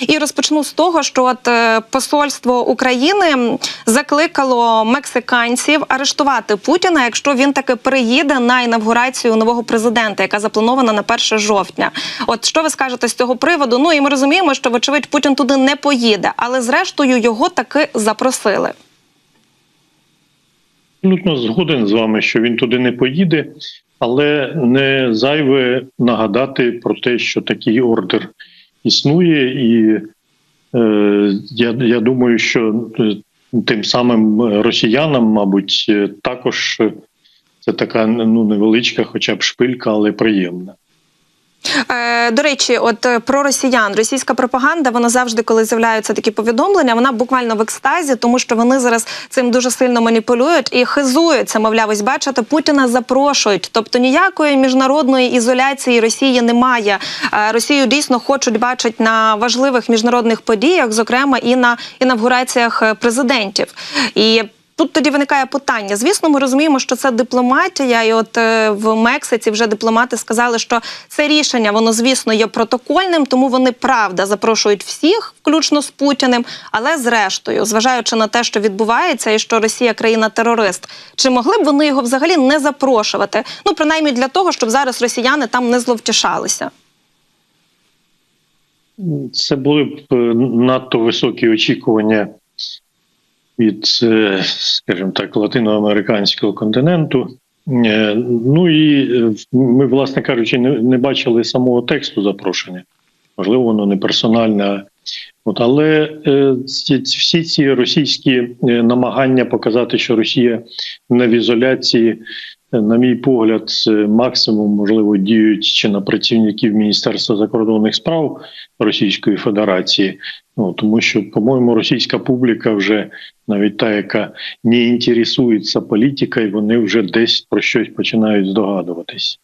І розпочну з того, що от е, посольство України закликало мексиканців арештувати Путіна, якщо він таки приїде на інавгурацію нового президента, яка запланована на 1 жовтня. От що ви скажете з цього приводу? Ну і ми розуміємо, що вочевидь Путін туди не поїде, але зрештою його таки запросили. Абсолютно згоден з вами, що він туди не поїде, але не зайве нагадати про те, що такий ордер існує, і е, я, я думаю, що е, тим самим росіянам, мабуть, е, також е, це така ну невеличка, хоча б шпилька, але приємна. Е, до речі, от е, про росіян, російська пропаганда, вона завжди, коли з'являються такі повідомлення, вона буквально в екстазі, тому що вони зараз цим дуже сильно маніпулюють і хизуються. Мовляв, ось бачите, Путіна запрошують. Тобто ніякої міжнародної ізоляції Росії немає. Е, Росію дійсно хочуть бачити на важливих міжнародних подіях, зокрема і на інавгураціях президентів. І Тут тоді виникає питання. Звісно, ми розуміємо, що це дипломатія, і от е, в Мексиці вже дипломати сказали, що це рішення, воно звісно є протокольним, тому вони правда запрошують всіх, включно з Путіним. Але зрештою, зважаючи на те, що відбувається, і що Росія країна-терорист, чи могли б вони його взагалі не запрошувати? Ну принаймні для того, щоб зараз росіяни там не зловтішалися. Це були б е, надто високі очікування від, е, скажімо так, латиноамериканського континенту. Е, Ну і е, ми, власне кажучи, не, бачили самого тексту запрошення. Можливо, воно не персональне. От, але е, всі ці російські намагання показати, що Росія не в ізоляції, на мій погляд, максимум можливо діють чи на працівників Міністерства закордонних справ Російської Федерації. Ну тому що, по-моєму, російська публіка вже навіть та, яка не інтересується політикою, вони вже десь про щось починають здогадуватись.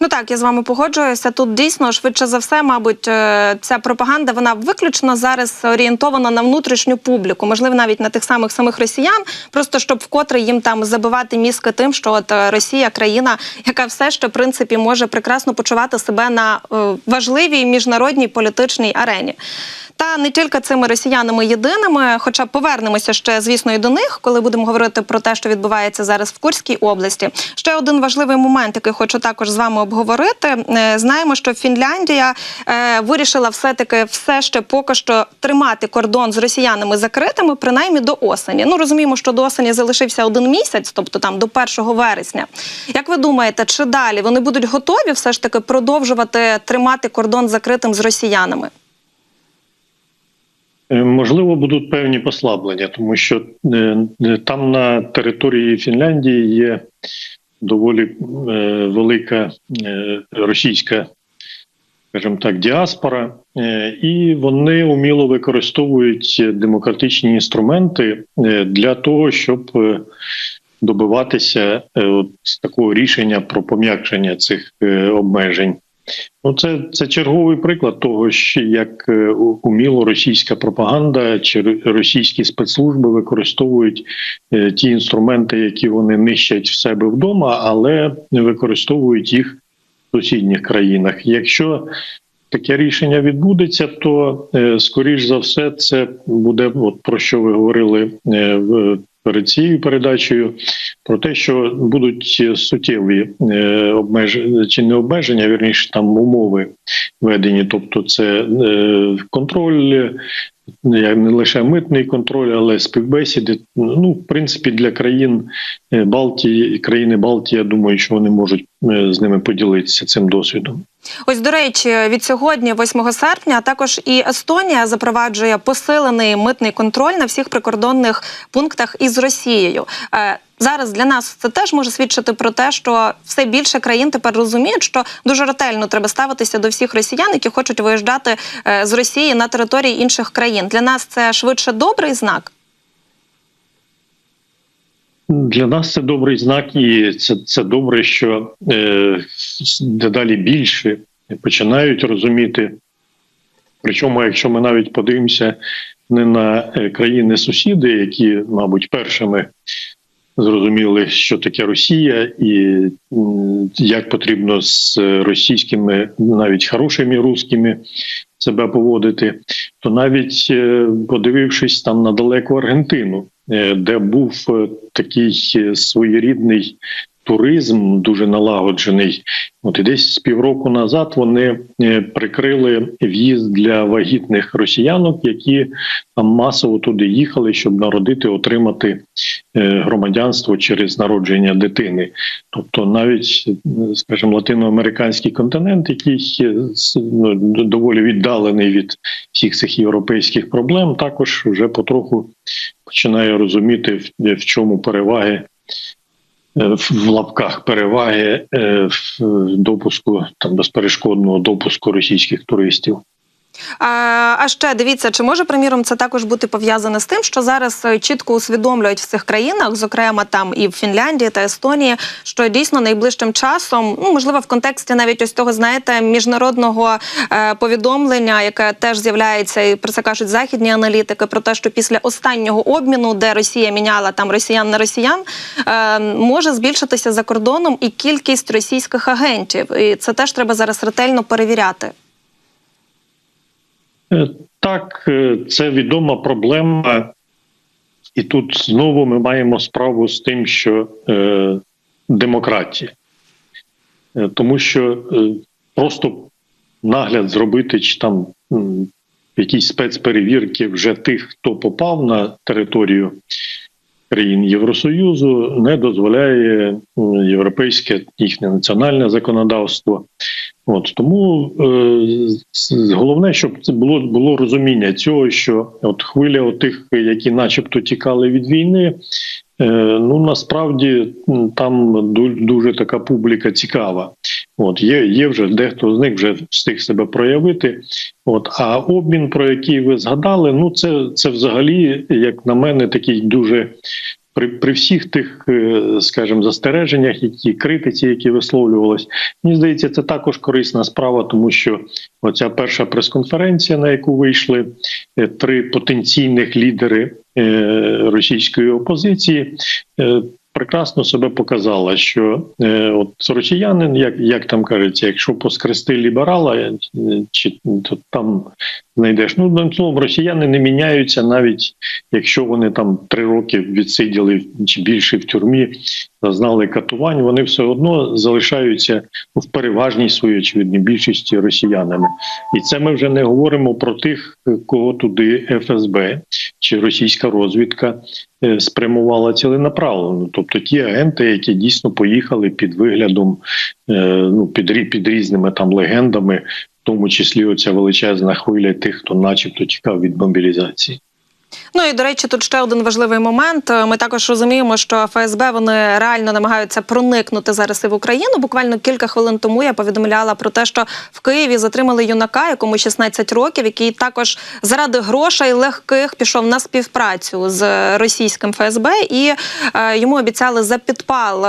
Ну так, я з вами погоджуюся. Тут дійсно швидше за все, мабуть, е, ця пропаганда вона виключно зараз орієнтована на внутрішню публіку, можливо, навіть на тих самих самих росіян, просто щоб вкотре їм там забивати мізки тим, що от е, Росія країна, яка все ще в принципі може прекрасно почувати себе на е, важливій міжнародній політичній арені. Та не тільки цими росіянами єдиними, хоча повернемося ще, звісно, і до них, коли будемо говорити про те, що відбувається зараз в Курській області. Ще один важливий момент, який хочу також з вами обговорити. Е, Знаємо, що Фінляндія е, вирішила все-таки все ще поки що тримати кордон з росіянами закритими, принаймні до осені. Ну розуміємо, що до осені залишився один місяць, тобто там до 1 вересня. Як ви думаєте, чи далі вони будуть готові все ж таки продовжувати тримати кордон закритим з росіянами? Е, Можливо, будуть певні послаблення, тому що там на території Фінляндії є доволі е, велика е, російська, скажімо так, діаспора, е, і вони уміло використовують демократичні інструменти е, для того, щоб е, добиватися е, от такого рішення про пом'якшення цих е, обмежень. Ну, це, це черговий приклад того, що як е, уміло російська пропаганда чи російські спецслужби використовують е, ті інструменти, які вони нищать в себе вдома, але використовують їх в сусідніх країнах. Якщо таке рішення відбудеться, то е, скоріш за все це буде от про що ви говорили в перед цією передачею. Про те, що будуть суттєві е, обмеження чи не обмеження, вірніше там умови введені, тобто це е, контроль, як не лише митний контроль, але співбесіди. Ну, в принципі, для країн е, Балтії, країни Балтії, я думаю, що вони можуть з ними поділитися цим досвідом. Ось до речі, від сьогодні, 8 серпня, також і Естонія запроваджує посилений митний контроль на всіх прикордонних пунктах із Росією. Е, Зараз для нас це теж може свідчити про те, що все більше країн тепер розуміють, що дуже ретельно треба ставитися до всіх росіян, які хочуть виїжджати е, з Росії на території інших країн. Для нас це швидше добрий знак. Для нас це добрий знак, і це, це добре, що е, дедалі більше починають розуміти. Причому, якщо ми навіть подивимося не на е, країни-сусіди, які, мабуть, першими зрозуміли, що таке Росія, і як потрібно з російськими, навіть хорошими русскими себе поводити, то навіть е, подивившись там на далеку Аргентину, де був е, такий е, своєрідний туризм, дуже налагоджений. От і десь з півроку назад вони е, прикрили в'їзд для вагітних росіянок, які там масово туди їхали, щоб народити, отримати е, громадянство через народження дитини. Тобто, навіть, е, скажімо, латиноамериканський континент, який ну, доволі віддалений від всіх цих європейських проблем, також вже потроху починає розуміти, в чому переваги. Е, в- лапках переваги е, допуску там безперешкодного допуску російських туристів. А, ще дивіться, чи може приміром це також бути пов'язане з тим, що зараз е, чітко усвідомлюють в цих країнах, зокрема там і в Фінляндії та Естонії, що дійсно найближчим часом, ну можливо, в контексті навіть ось того, знаєте, міжнародного е, повідомлення, яке теж з'являється, і про це кажуть західні аналітики, про те, що після останнього обміну, де Росія міняла там росіян на росіян, е, може збільшитися за кордоном і кількість російських агентів. І це теж треба зараз ретельно перевіряти. Е, Так, е, це відома проблема, і тут знову ми маємо справу з тим, що е, демократія, Е, тому що е, просто нагляд зробити чи там якісь спецперевірки вже тих, хто попав на територію країн Євросоюзу, не дозволяє європейське їхнє національне законодавство. От тому е, головне, щоб це було було розуміння цього, що от хвиля тих, які, начебто, тікали від війни. е, Ну насправді там ду- дуже така публіка цікава. От є, є вже дехто з них вже встиг себе проявити. От а обмін, про який ви згадали, ну це, це взагалі, як на мене, такий дуже при, при всіх тих, е, скажімо, застереженнях, які критиці, які висловлювалися, мені здається, це також корисна справа, тому що оця перша прес-конференція, на яку вийшли е, три потенційних лідери е, російської опозиції. Прекрасно себе показала, що от росіянин, як як там кажеться, якщо поскрести ліберала, чи то там знайдеш. Ну словом, росіяни не міняються, навіть якщо вони там три роки відсиділи чи більше в тюрмі, зазнали катувань, вони все одно залишаються в переважній своїй очевидній більшості росіянами. І це ми вже не говоримо про тих, кого туди ФСБ чи російська розвідка е, спрямувала ціленаправлено. Тобто ті агенти, які дійсно поїхали під виглядом, е, ну під, під різними там легендами, тому числі оця величезна хвиля тих, хто, начебто, тікав від мобілізації. Ну і до речі, тут ще один важливий момент. Ми також розуміємо, що ФСБ вони реально намагаються проникнути зараз і в Україну. Буквально кілька хвилин тому я повідомляла про те, що в Києві затримали юнака, якому 16 років, який також заради грошей легких пішов на співпрацю з російським ФСБ, і е, йому обіцяли за підпал е,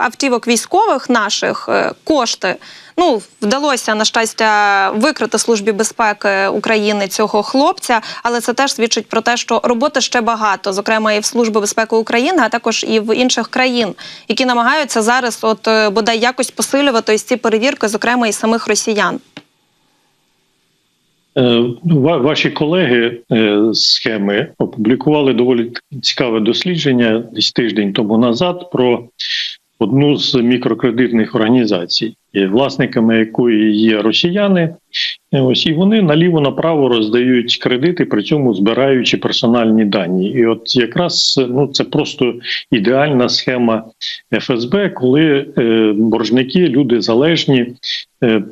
автівок військових наших е, кошти. Ну, вдалося на щастя викрити службі безпеки України цього хлопця, але це теж свідчить про те, що роботи ще багато, зокрема і в Служби безпеки України, а також і в інших країн, які намагаються зараз, от е, бодай якось посилювати ось ці перевірки, зокрема і самих росіян. Е, Ваші колеги е, з схеми опублікували доволі цікаве дослідження десь тиждень тому назад про одну з мікрокредитних організацій, е, власниками якої є росіяни. Е, Ось і вони наліво направо роздають кредити, при цьому збираючи персональні дані. І от якраз ну це просто ідеальна схема ФСБ, коли е, боржники, люди залежні, е,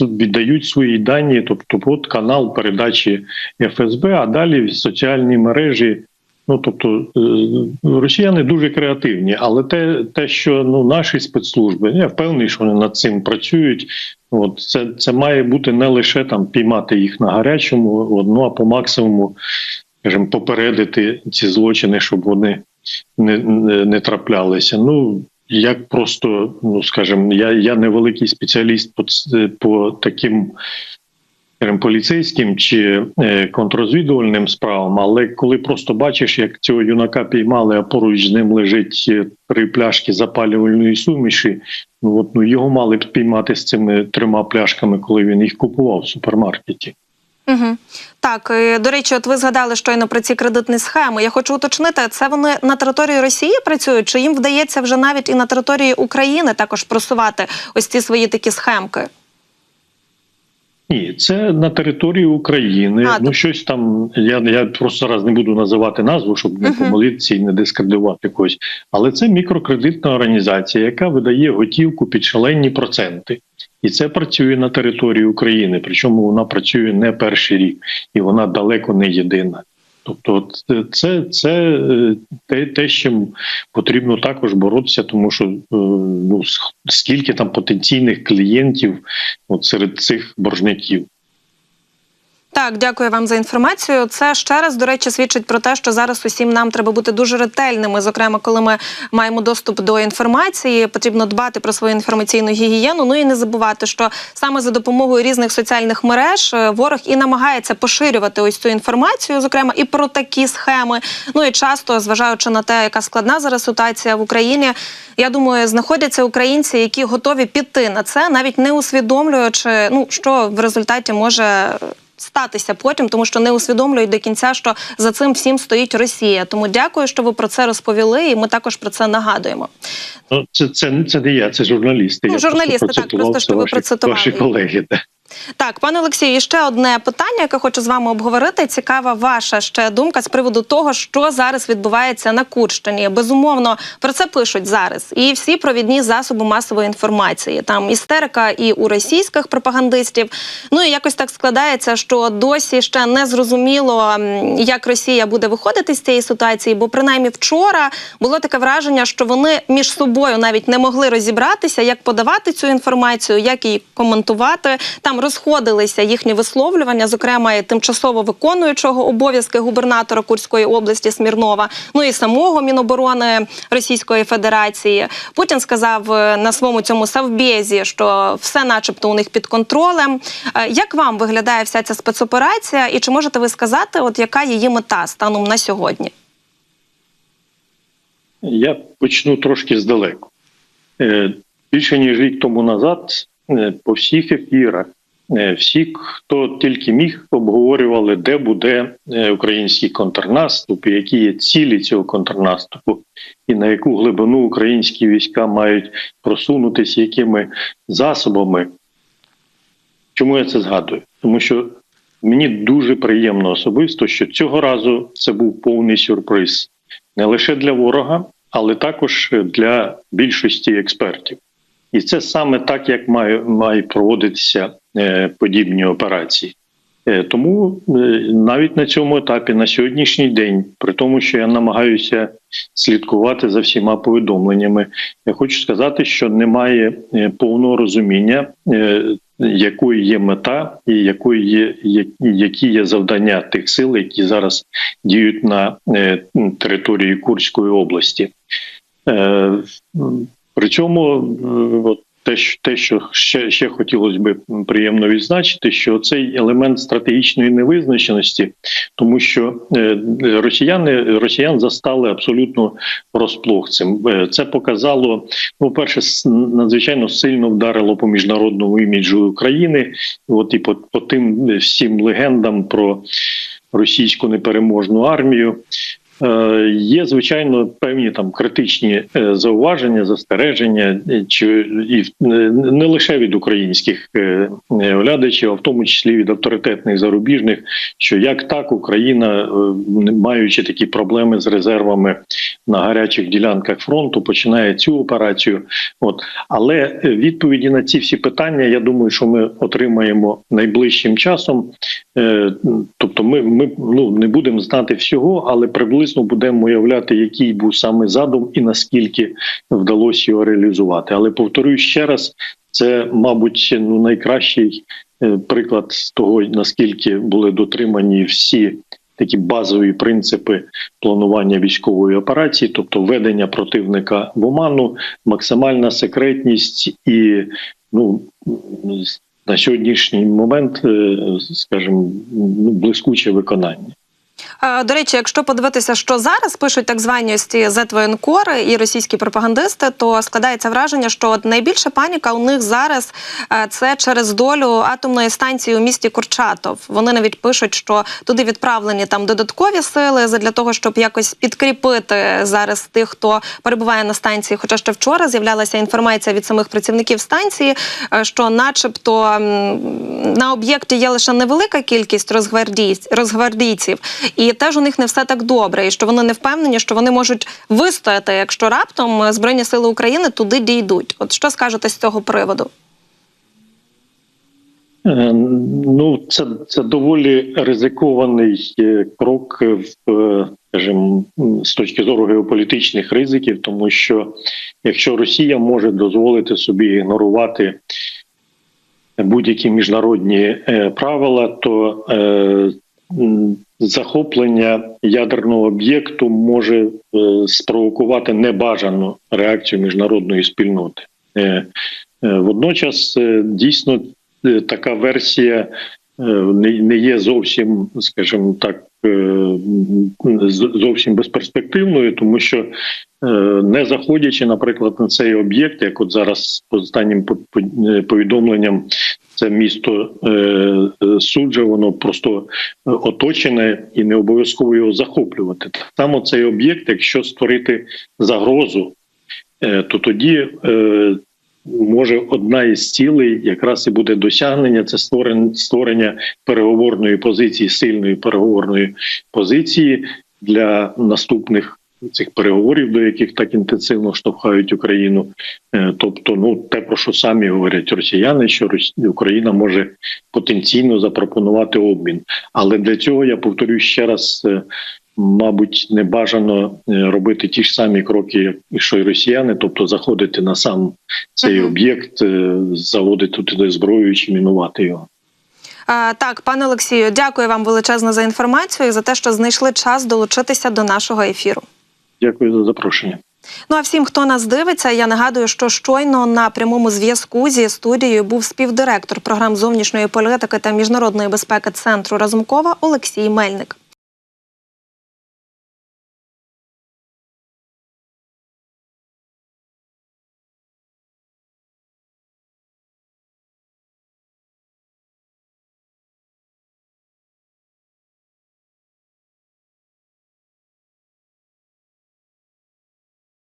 віддають свої дані, тобто от канал передачі ФСБ, а далі в соціальні мережі. Ну тобто е, росіяни дуже креативні, але те, те, що ну наші спецслужби, я впевнений, що вони над цим працюють. От це, це має бути не лише там піймати їх на гарячому, от, ну а по максимуму, скажімо, попередити ці злочини, щоб вони не, не, не траплялися. Ну як просто, ну скажімо, я, я не великий спеціаліст по, по таким поліцейським чи е, контррозвідувальним справам, але коли просто бачиш, як цього юнака піймали, а поруч з ним лежить е, три пляшки запалювальної суміші, ну от ну його мали б піймати з цими трьома пляшками, коли він їх купував в супермаркеті. Угу. Так, е, до речі, от ви згадали щойно про ці кредитні схеми. Я хочу уточнити, це вони на території Росії працюють, чи їм вдається вже навіть і на території України також просувати ось ці свої такі схемки? Ні, це на території України. А, ну щось там. Я я просто зараз не буду називати назву, щоб не помолитися помилитися і не дискредитувати когось. Але це мікрокредитна організація, яка видає готівку під шалені проценти, і це працює на території України. Причому вона працює не перший рік, і вона далеко не єдина. Тобто, це, це, це е, те, те, з чим потрібно також боротися, тому що е, ну скільки там потенційних клієнтів от серед цих боржників. Так, дякую вам за інформацію. Це ще раз, до речі, свідчить про те, що зараз усім нам треба бути дуже ретельними. Зокрема, коли ми маємо доступ до інформації, потрібно дбати про свою інформаційну гігієну. Ну і не забувати, що саме за допомогою різних соціальних мереж е, ворог і намагається поширювати ось цю інформацію, зокрема і про такі схеми. Ну і часто, зважаючи на те, яка складна зараз ситуація в Україні, я думаю, знаходяться українці, які готові піти на це, навіть не усвідомлюючи, ну що в результаті може статися потім, тому що не усвідомлюють до кінця, що за цим всім стоїть Росія. Тому дякую, що ви про це розповіли, і ми також про це нагадуємо. Ну, це, це, це не я, це журналісти. Ну, я журналісти, просто так, просто, що ви процитували. Ваші колеги. Да. Так, пане Олексію, і ще одне питання, яке хочу з вами обговорити. Цікава ваша ще думка з приводу того, що зараз відбувається на Курщині. Безумовно, про це пишуть зараз. І всі провідні засоби масової інформації. Там істерика і у російських пропагандистів. Ну і якось так складається, що досі ще не зрозуміло, як Росія буде виходити з цієї ситуації. Бо принаймні вчора було таке враження, що вони між собою навіть не могли розібратися, як подавати цю інформацію, як її коментувати. Там розходилися їхні висловлювання, зокрема і тимчасово виконуючого обов'язки губернатора Курської області Смірнова, ну і самого Міноборони Російської Федерації. Путін сказав е, на своєму цьому совбезі, що все, начебто, у них під контролем. Е, Як вам виглядає вся ця спецоперація, і чи можете ви сказати, от яка її мета станом на сьогодні? Я почну трошки здалеку. Е, Більше ніж рік тому назад по всіх ефірах всі, хто тільки міг, обговорювали, де буде е, український контрнаступ, і які є цілі цього контрнаступу, і на яку глибину українські війська мають просунутися, якими засобами. Чому я це згадую? Тому що мені дуже приємно особисто, що цього разу це був повний сюрприз не лише для ворога, але також для більшості експертів. І це саме так, як має, має проводитися е, подібні операції. Е, тому е, навіть на цьому етапі, на сьогоднішній день, при тому, що я намагаюся слідкувати за всіма повідомленнями, я хочу сказати, що немає повного розуміння, якою є мета і якою є, які- є завдання тих сил, які зараз діють на території Курської області. М, Причому е, от те, що- те, що ще, ще хотілося б приємно відзначити, що цей елемент стратегічної невизначеності, тому що е, росіяни росіян застали абсолютно розплох цим. Е, Це показало, ну, перше, надзвичайно сильно вдарило по міжнародному іміджу України. От і по, по тим всім легендам про російську непереможну армію. Е, Є звичайно певні там критичні е, зауваження, застереження, е, чи і не лише від українських е, е, глядачів, а в тому числі від авторитетних зарубіжних, що як так Україна, маючи такі проблеми з резервами на гарячих ділянках фронту, починає цю операцію. От але відповіді на ці всі питання, я думаю, що ми отримаємо найближчим часом. Тобто, ми, ми ну не будемо знати всього, але приблизно будемо уявляти, який був саме задум і наскільки вдалося його реалізувати. Але повторюю ще раз, це, мабуть, ну найкращий е, приклад того, наскільки були дотримані всі. Такі базові принципи планування військової операції, тобто ведення противника в оману, максимальна секретність і ну на сьогоднішній момент, е, скажімо, ну, блискуче виконання. До речі, якщо подивитися, що зараз пишуть так звані ось ці зетвоєнкори і російські пропагандисти, то складається враження, що от найбільша паніка у них зараз е, це через долю атомної станції у місті Курчатов. Вони навіть пишуть, що туди відправлені там додаткові сили для того, щоб якось підкріпити зараз тих, хто перебуває на станції. Хоча ще вчора з'являлася інформація від самих працівників станції, е, що, начебто, на об'єкті є лише невелика кількість розгвардійців, і теж у них не все так добре, і що вони не впевнені, що вони можуть вистояти, якщо раптом е, Збройні сили України туди дійдуть. От що скажете з цього приводу? Е, Ну, це, це доволі ризикований е, крок в, скажімо, з точки зору геополітичних ризиків, тому що якщо Росія може дозволити собі ігнорувати будь-які міжнародні правила, то захоплення ядерного об'єкту може е, спровокувати небажану реакцію міжнародної спільноти. Е, е, Водночас дійсно така версія не, є зовсім, скажімо так, зовсім безперспективною, тому що не заходячи, наприклад, на цей об'єкт, як от зараз по останнім по- по- повідомленням, це місто е, е, суджа, воно просто е, оточене і не обов'язково його захоплювати. Так само цей об'єкт, якщо створити загрозу, то тоді може одна із цілей якраз і буде досягнення це створення переговорної позиції, сильної переговорної позиції для наступних. Цих переговорів, до яких так інтенсивно штовхають Україну, Е, тобто, ну те про що самі говорять росіяни, що Україна може потенційно запропонувати обмін. Але для цього я повторюю ще раз: е, мабуть, не бажано е, робити ті ж самі кроки, що й росіяни, тобто заходити на сам цей об'єкт, заводити туди зброю чи мінувати його. Так, пане Олексію, дякую вам величезно за інформацію і за те, що знайшли час долучитися до нашого ефіру. Дякую за запрошення. Ну а всім, хто нас дивиться, я нагадую, що щойно на прямому зв'язку зі студією був співдиректор програм зовнішньої політики та міжнародної безпеки центру Разумкова Олексій Мельник.